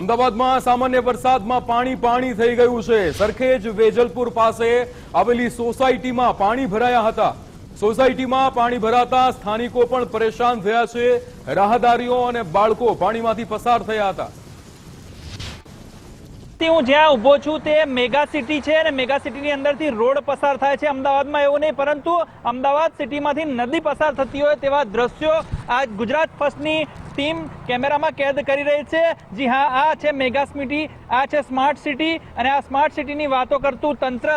અમદાવાદમાં સામાન્ય વરસાદમાં પાણી પાણી થઈ ગયું છે. સરખેજ વેજલપુર પાસે આવેલી સોસાયટીમાં પાણી ભરાયા હતા. સોસાયટીમાં પાણી ભરાતા સ્થાનિકો પણ પરેશાન થયા છે. રાહદારીઓ અને બાળકો પાણીમાંથી પસાર થયા હતા. તે હું જ્યાં ઊભો છું તે મેગા સિટી છે અને મેગા સિટીની અંદરથી રોડ પસાર થાય છે. અમદાવાદમાં એવું નહીં, પરંતુ અમદાવાદ સિટીમાંથી નદી પસાર થતી હોય તેવા દ્રશ્યો આ ગુજરાત ફર્સ્ટની ટીમ કેમેરામાં કેદ કરી રહી છે. જી હા, આ છે મેગા સિટી, આ છે સ્માર્ટ સિટી અને આ સ્માર્ટ સિટીની વાતો કરતું તંત્ર.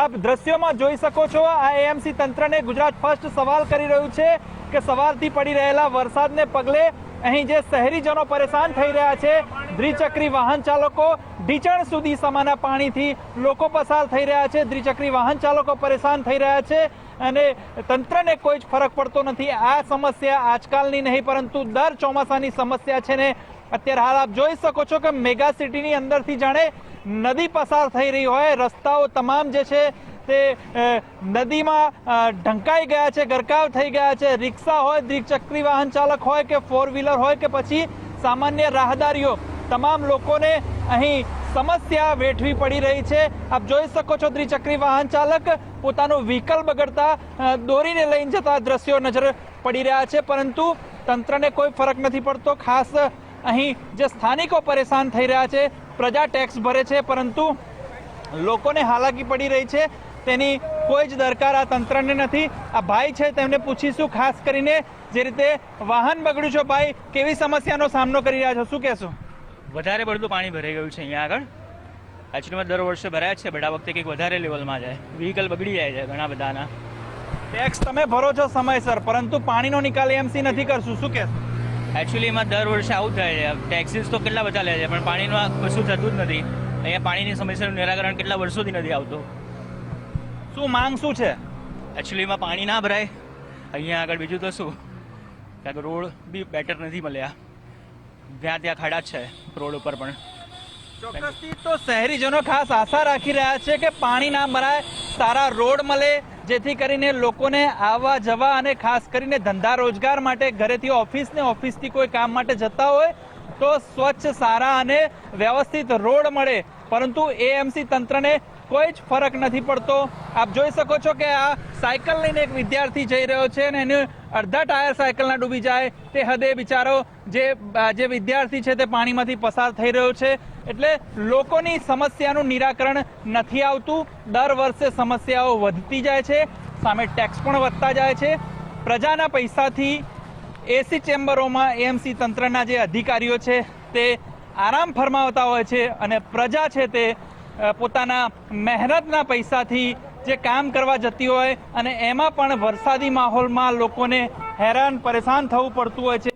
આપ દ્રશ્યોમાં જોઈ શકો છો, આ એએમસી તંત્રને ગુજરાત ફર્સ્ટ સવાલ કરી રહ્યું છે કે સવારથી પડી રહેલા વરસાદને પગલે અહીં જે શહેરીજનો પરેશાન થઈ રહ્યા છે, દ્વિચક્રી વાહન ચાલકો ઢીચણ સુધી સમાના પાણીથી લોકો પસાર થઈ રહ્યા છે. દ્વિચક્રી વાહન ચાલકો પરેશાન થઈ રહ્યા છે અને તંત્રને કોઈ જ ફરક પડતો નથી. આ સમસ્યા આજકાલની નહીં, પરંતુ દર ચોમાસાની સમસ્યા છે ને, અત્યારે હાલ આપ જોઈ શકો છો કે મેગા સિટીની અંદરથી જાણે નદી પસાર થઈ રહી હોય. રસ્તાઓ તમામ જે છે તે નદીમાં ઢંકાઈ ગયા છે, ગરકાવ થઈ ગયા છે. રિક્ષા હોય દ્વિચક્રી વાહન ચાલક હોય કે ફોર વ્હીલર હોય કે પછી સામાન્ય રાહદારીઓ, તમામ લોકોને અહીં સમસ્યા વેઠવી પડી રહી છે. આપ જોઈ શકો છો દ્વિચક્રી વાહન ચાલક પોતાનું વ્હીકલ બગડતા દોરીને લઈને જતા દ્રશ્યો નજર પડી રહ્યા છે. પરંતુ તંત્રને કોઈ ફરક નથી પડતો. ખાસ અહીં જે સ્થાનિકો પરેશાન થઈ રહ્યા છે, પ્રજા ટેક્સ ભરે છે, પરંતુ લોકોને હાલાકી પડી રહી છે. તેની કોઈ જ દરકાર આ તંત્રને નથી. આ ભાઈ છે તેમને પૂછીશું ખાસ કરીને જે રીતે વાહન બગડ્યું છે ભાઈ કેવી સમસ્યાનો સામનો કરી રહ્યા છો? શું કહેશો? વધારે પડતું પાણી ભરાઈ ગયું છે અહીંયા આગળ. એકચ્યુઅલીમાં દર વર્ષે ભરાય છે બટ આ વખતે કંઈક વધારે લેવલમાં જાય. વ્હીકલ બગડી જાય છે ઘણા બધાના. ટેક્સ તમે ભરો છો સમયસર પરંતુ પાણીનો નિકાલ એમસી નથી કરશું. શું કહેશો? એકચ્યુઅલી એમાં દર વર્ષે આવું થાય છે. ટેક્સીસ તો કેટલા બધા લે છે પણ પાણીનું કશું થતું જ નથી. અહીંયા પાણીની સમસ્યાનું નિરાકરણ કેટલા વર્ષોથી નથી આવતું. શું માંગ શું છે? એકચ્યુઅલીમાં પાણી ના ભરાય. અહીંયા આગળ બીજું તો શું? કારણ કે રોડ બી બેટર નથી મળ્યા. જ્યાં ત્યાં ખાડા છે, રોડ ઉપર પણ. ચોક્કસથી તો શહેરીજનો ખાસ આશા રાખી રહ્યા છે કે પાણી ના ભરાય, સારા રોડ મળે, જેથી કરીને લોકોને આવવા જવા અને ખાસ કરીને ધંધા રોજગાર માટે ઘરેથી ઓફિસ ને ઓફિસથી કોઈ કામ માટે જતા હોય, તો સ્વચ્છ, સારા અને વ્યવસ્થિત રોડ મળે. પરંતુ એએમસી તંત્રને કોઈ જ ફરક નથી પડતો. આપ જોઈ શકો છો કે આ સાયકલ લઈને એક વિદ્યાર્થી જઈ રહ્યો છે અને એને અડધા ટાયર સાયકલના ડૂબી જાય. તે હદે બિચારો જે જે વિદ્યાર્થી છે તે પાણીમાંથી પસાર થઈ રહ્યો છે. એટલે લોકોની સમસ્યાનું નિરાકરણ નથી આવતું. દર વર્ષે સમસ્યાઓ વધતી જાય છે. સામે ટેક્સ પણ વધતા જાય છે. પ્રજાના પૈસાથી એસી ચેમ્બરોમાં એએમસી તંત્રના જે અધિકારીઓ છે તે આરામ ફરમાવતા હોય છે અને પ્રજા છે તે પોતાના મહેનતના પૈસાથી જે કામ કરવા જતી હોય અને એમાં પણ વરસાદી માહોલમાં લોકોને હેરાન પરેશાન થવું પડતું હોય છે.